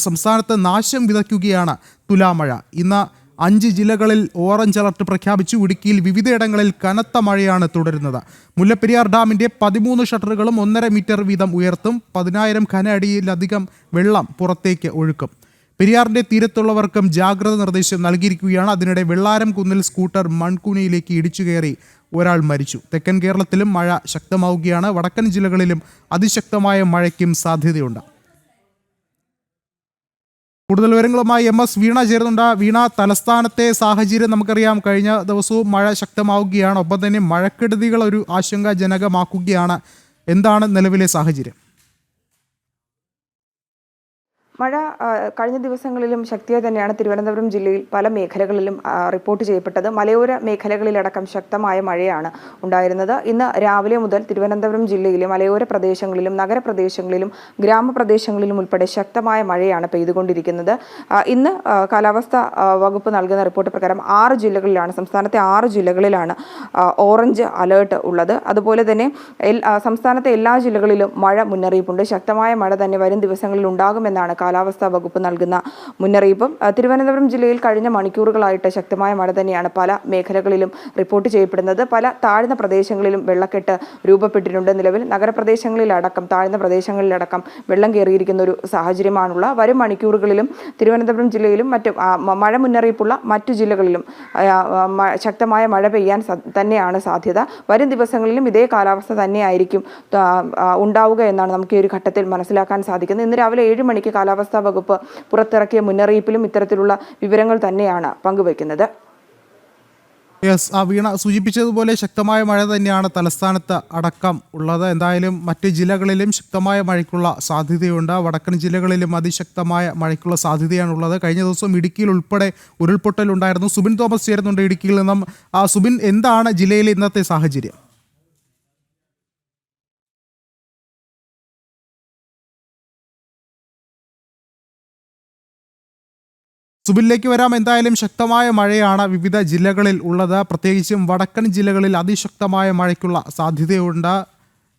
സംസ്ഥാനത്ത് നാശം വിതയ്ക്കുകയാണ് തുലാമഴ. ഇന്ന് അഞ്ച് ജില്ലകളിൽ ഓറഞ്ച് അലർട്ട് പ്രഖ്യാപിച്ചു. ഇടുക്കിയിൽ വിവിധയിടങ്ങളിൽ കനത്ത മഴയാണ് തുടരുന്നത്. മുല്ലപ്പെരിയാർ ഡാമിന്റെ പതിമൂന്ന് ഷട്ടറുകളും ഒന്നര മീറ്റർ വീതം ഉയർത്തും. പതിനായിരം ഘന അടിയിലധികം വെള്ളം പുറത്തേക്ക് ഒഴുക്കും. പെരിയാറിന്റെ തീരത്തുള്ളവർക്കും ജാഗ്രത നിർദ്ദേശം നൽകിയിരിക്കുകയാണ്. അതിനിടെ വെള്ളാരം കുന്നിൽ സ്കൂട്ടർ മൺകുനിയിലേക്ക് ഇടിച്ചു കയറി ഒരാൾ മരിച്ചു. തെക്കൻ കേരളത്തിലും മഴ ശക്തമാവുകയാണ്. വടക്കൻ ജില്ലകളിലും അതിശക്തമായ മഴയ്ക്കും സാധ്യതയുണ്ട്. കൂടുതൽ വിവരങ്ങളുമായി എം എസ് വീണ ചേരുന്നുണ്ട്. വീണ തലസ്ഥാനത്തെ സാഹചര്യം നമുക്കറിയാം. കഴിഞ്ഞ ദിവസവും മഴ ശക്തമാവുകയാണ്. ഒപ്പം തന്നെ മഴക്കെടുതികൾ ഒരു ആശങ്കാജനകമാക്കുകയാണ്. എന്താണ് നിലവിലെ സാഹചര്യം? മഴ കഴിഞ്ഞ ദിവസങ്ങളിലും ശക്തിയായി തന്നെയാണ് തിരുവനന്തപുരം ജില്ലയിൽ പല മേഖലകളിലും റിപ്പോർട്ട് ചെയ്യപ്പെട്ടത്. മലയോര മേഖലകളിലടക്കം ശക്തമായ മഴയാണ് ഉണ്ടായിരുന്നത്. ഇന്ന് രാവിലെ മുതൽ തിരുവനന്തപുരം ജില്ലയിലെ മലയോര പ്രദേശങ്ങളിലും നഗരപ്രദേശങ്ങളിലും ഗ്രാമപ്രദേശങ്ങളിലും ഉൾപ്പെടെ ശക്തമായ മഴയാണ് പെയ്തുകൊണ്ടിരിക്കുന്നത്. ഇന്ന് കാലാവസ്ഥ വകുപ്പ് നൽകുന്ന റിപ്പോർട്ട് പ്രകാരം ആറ് ജില്ലകളിലാണ് സംസ്ഥാനത്തെ ആറ് ജില്ലകളിലാണ് ഓറഞ്ച് അലേർട്ട് ഉള്ളത്. അതുപോലെ തന്നെ സംസ്ഥാനത്തെ എല്ലാ ജില്ലകളിലും മഴ മുന്നറിയിപ്പുണ്ട്. ശക്തമായ മഴ തന്നെ വരും ദിവസങ്ങളിൽ ഉണ്ടാകുമെന്നാണ് കാലാവസ്ഥാ വകുപ്പ് നൽകുന്ന മുന്നറിയിപ്പും തിരുവനന്തപുരം ജില്ലയിൽ കഴിഞ്ഞ മണിക്കൂറുകളായിട്ട് ശക്തമായ മഴ തന്നെയാണ് പല മേഖലകളിലും റിപ്പോർട്ട് ചെയ്യപ്പെടുന്നത്. പല താഴ്ന്ന പ്രദേശങ്ങളിലും വെള്ളക്കെട്ട് രൂപപ്പെട്ടിട്ടുണ്ട് നിലവിൽ. നഗരപ്രദേശങ്ങളിലടക്കം താഴ്ന്ന പ്രദേശങ്ങളിലടക്കം വെള്ളം കയറിയിരിക്കുന്ന ഒരു സാഹചര്യമാണുള്ള. വരും മണിക്കൂറുകളിലും തിരുവനന്തപുരം ജില്ലയിലും മറ്റു മഴ മുന്നറിയിപ്പുള്ള മറ്റു ജില്ലകളിലും ശക്തമായ മഴ പെയ്യാൻ തന്നെയാണ് സാധ്യത. വരും ദിവസങ്ങളിലും ഇതേ കാലാവസ്ഥ തന്നെയായിരിക്കും ഉണ്ടാവുക എന്നാണ് നമുക്ക് ഈ ഒരു ഘട്ടത്തിൽ മനസ്സിലാക്കാൻ സാധിക്കുന്നത്. ഇന്ന് രാവിലെ ഏഴ് മണിക്ക് കാലാവസ്ഥാ വകുപ്പ് പുറത്തിറക്കിയ മുന്നറിയിപ്പിലും ഇത്തരത്തിലുള്ള വിവരങ്ങൾ തന്നെയാണ് പങ്കുവയ്ക്കുന്നത്. യെസ് ആ വീണ സൂചിപ്പിച്ചതുപോലെ ശക്തമായ മഴ തന്നെയാണ് തലസ്ഥാനത്ത് അടക്കം ഉള്ളത്. എന്തായാലും മറ്റ് ജില്ലകളിലും ശക്തമായ മഴയ്ക്കുള്ള സാധ്യതയുണ്ട്. വടക്കൻ ജില്ലകളിലും അതിശക്തമായ മഴയ്ക്കുള്ള സാധ്യതയാണുള്ളത്. കഴിഞ്ഞ ദിവസം ഇടുക്കിയിൽ ഉൾപ്പെടെ ഉരുൾപൊട്ടലുണ്ടായിരുന്നു. സുബിൻ തോമസ് ചേരുന്നുണ്ട് ഇടുക്കിയിൽ നിന്നും. സുബിൻ എന്താണ് ജില്ലയിലെ ഇന്നത്തെ സാഹചര്യം? സുബിനിലേക്ക് വരാം. എന്തായാലും ശക്തമായ മഴയാണ് വിവിധ ജില്ലകളിൽ ഉള്ളത്. പ്രത്യേകിച്ചും വടക്കൻ ജില്ലകളിൽ അതിശക്തമായ മഴയ്ക്കുള്ള സാധ്യതയുണ്ട്.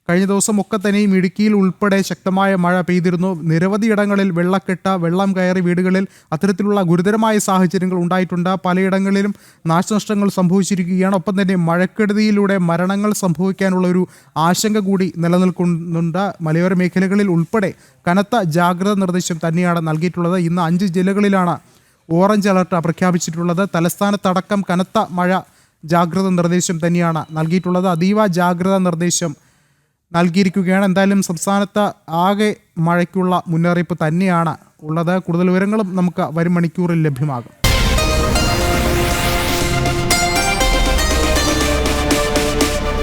കഴിഞ്ഞ ദിവസം ഒക്കെ തന്നെയും ഇടുക്കിയിൽ ഉൾപ്പെടെ ശക്തമായ മഴ പെയ്തിരുന്നു. നിരവധി ഇടങ്ങളിൽ വെള്ളക്കെട്ട് വെള്ളം കയറി വീടുകളിൽ അത്തരത്തിലുള്ള ഗുരുതരമായ സാഹചര്യങ്ങൾ ഉണ്ടായിട്ടുണ്ട്. പലയിടങ്ങളിലും നാശനഷ്ടങ്ങൾ സംഭവിച്ചിരിക്കുകയാണ്. ഒപ്പം തന്നെ മഴക്കെടുതിയിലൂടെ മരണങ്ങൾ സംഭവിക്കാനുള്ള ഒരു ആശങ്ക കൂടി നിലനിൽക്കുന്നുണ്ട്. മലയോര മേഖലകളിൽ ഉൾപ്പെടെ കനത്ത ജാഗ്രത നിർദ്ദേശം തന്നെയാണ് നൽകിയിട്ടുള്ളത്. ഇന്ന് അഞ്ച് ജില്ലകളിലാണ് ഓറഞ്ച് അലർട്ട് പ്രഖ്യാപിച്ചിട്ടുള്ളത്. തലസ്ഥാനത്തടക്കം കനത്ത മഴ ജാഗ്രത നിർദ്ദേശം തന്നെയാണ് നൽകിയിട്ടുള്ളത്. അതീവ ജാഗ്രത നിർദ്ദേശം നൽകിയിരിക്കുകയാണ്. എന്തായാലും സംസ്ഥാനത്ത് ആകെ മഴയ്ക്കുള്ള മുന്നറിയിപ്പ് തന്നെയാണ് ഉള്ളത്. കൂടുതൽ വിവരങ്ങളും നമുക്ക് വരും മണിക്കൂറിൽ ലഭ്യമാകും.